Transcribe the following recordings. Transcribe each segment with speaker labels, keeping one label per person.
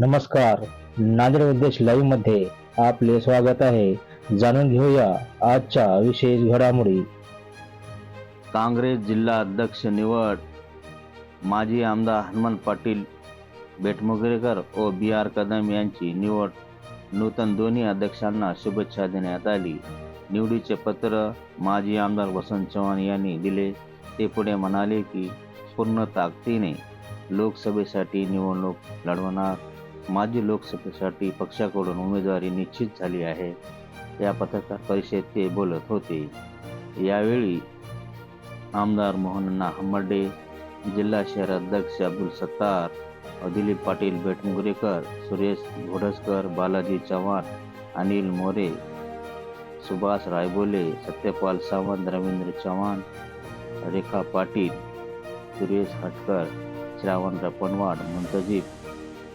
Speaker 1: नमस्कार. नांदेड उद्देश लाईव्हमध्ये आपले स्वागत आहे. जाणून घेऊया आजच्या विशेष घडामोडी.
Speaker 2: काँग्रेस जिल्हा अध्यक्ष निवड. माजी आमदार हनुमान पाटील बेटमुगरेकर व बी आर कदम यांची निवड. नूतन दोन्ही अध्यक्षांना शुभेच्छा देण्यात आली. निवडीचे पत्र माजी आमदार वसंत चव्हाण यांनी दिले. ते पुढे म्हणाले की पूर्ण ताकदीने लोकसभेसाठी निवडणूक लढवणार. माजी लोकसभेसाठी पक्षाकडून उमेदवारी निश्चित झाली आहे. या पत्रकार परिषदेत ते बोलत होते. यावेळी आमदार मोहनना हंबर्डे जिल्हा शहर अध्यक्ष अब्दुल सत्तार दिलीप पाटील बेटमुगरेकर सुरेश घोडसकर बालाजी चव्हाण अनिल मोरे सुभाष रायबोले सत्यपाल सावंत रवींद्र चव्हाण रेखा पाटील सुरेश हटकर श्रावण रपनवाड मुंतजीब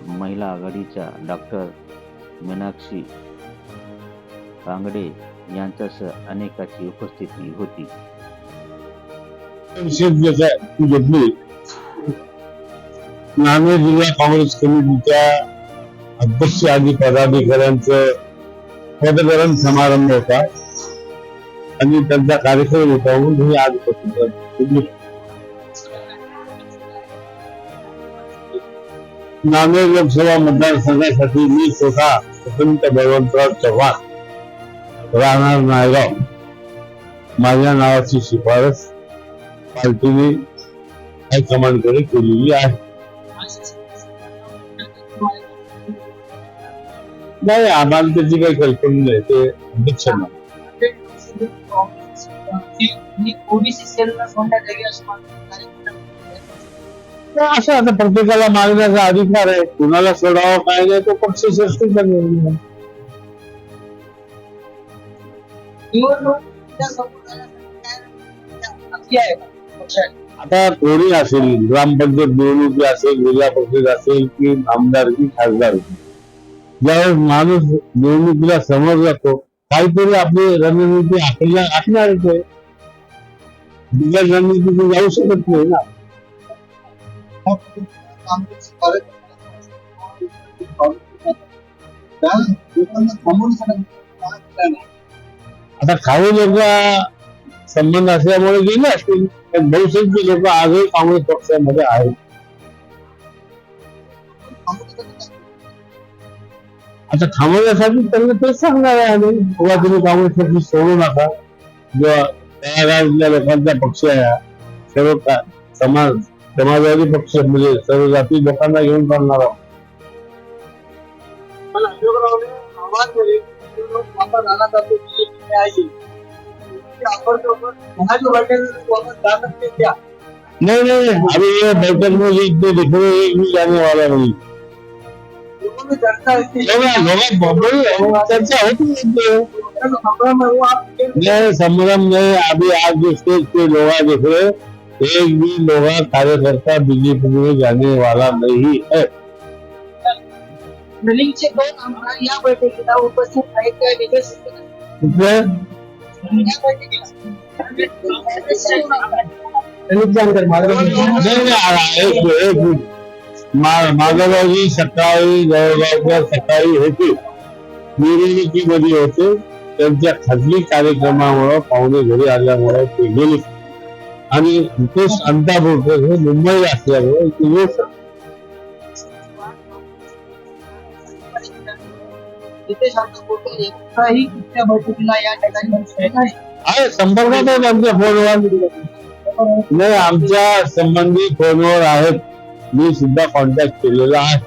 Speaker 2: महिला आघाडीच्या डॉक्टर मीनाक्षी कांगडे यांच्यासह अनेकाची उपस्थिती होती.
Speaker 3: नांदेड जिल्हा काँग्रेस कमिटीच्या अध्यक्ष आणि पदाधिकाऱ्यांचं पदग्रहण समारंभ होता. आणि त्यांचा कार्यक्रम होता म्हणून आज उपस्थित नांदेड लोकसभा मतदारसंघासाठी मी स्वतः वसंत बळवंतराव चव्हाण राहणार नायगाव. माझ्या नावाची शिफारस पार्टीने हायकमांडकडे केलेली आहे. नाही आम्हाला त्याची काही कल्पना नाही ते अध्यक्ष
Speaker 4: असं
Speaker 3: आता प्रत्येकाला मागण्याचा अधिकार आहे कुणाला सोडावा काय नाही तो पक्ष श्रेष्ठीचा निर्णय आहे.
Speaker 4: निवडणूक त्या संपूर्ण नक्की आहे का? पक्षाने.
Speaker 3: आता कोणी असेल ग्रामपंचायत निवडणुकी असेल जिल्हा परिषद असेल की आमदार की खासदार ज्यावेळेस माणूस निवडणुकीला समोर जातो काहीतरी आपली रणनीती आपल्याला आखणार आहे बिगर रणनीती जाऊ शकत नाही ना आता खाऊ लोक संबंध असल्यामुळे गेले असतील पण बहुसंख्य लोक आजही काँग्रेस पक्षामध्ये आहेत. आता थांबवण्यासाठी त्यांना तेच सांगणार आहे आम्ही बाबा तुम्ही काँग्रेस पक्ष सोडू नका. किंवा तळागाळातल्या लोकांचा पक्ष आहे सर्व समाज समाजवादी पक्ष म्हणजे सर्व जाती लोकांना घेऊन चालणार आहोत
Speaker 4: पण अशोकरावने आवाज दिले की निवडणूक वापर झाला जातो BJP ने आहे. की आपण लोकं कोणाच्या वाटेल वापर जाणं ते द्या.
Speaker 3: नहीं नहीं अभी ये बैठक में ये इतने दिख रहे एक भी जाने वाला नहीं
Speaker 4: लोगों में चर्चा है कि
Speaker 3: लोग लोग बबल चर्चा होती रहती है
Speaker 4: लोगों संभ्रम है वो आप
Speaker 3: नहीं संभ्रम नहीं अभी आज जो स्टेज पे लोग दिख रहे एक भी लोग कार्यकर्ता बीजेपी में जाने वाला नहीं है।
Speaker 4: दलितचे दोन आमदार या बैठकीला उपस्थित आहेत
Speaker 3: माधवरावजी सकाळी जवळजवळ सकाळी होते मिरवणुकीमध्ये होते त्यांच्या खाजगी कार्यक्रमामुळं पाहुणे घरी आल्यामुळे ते गेले आणि नितेश अंतापूरकर हे मुंबईला असल्यामुळे
Speaker 4: नाही.
Speaker 3: आहे संपर्कात आहेत आमच्या फोनवर. नाही आमच्या संबंधी फोनवर आहेत. मी सुद्धा कॉन्टॅक्ट केलेला आहे.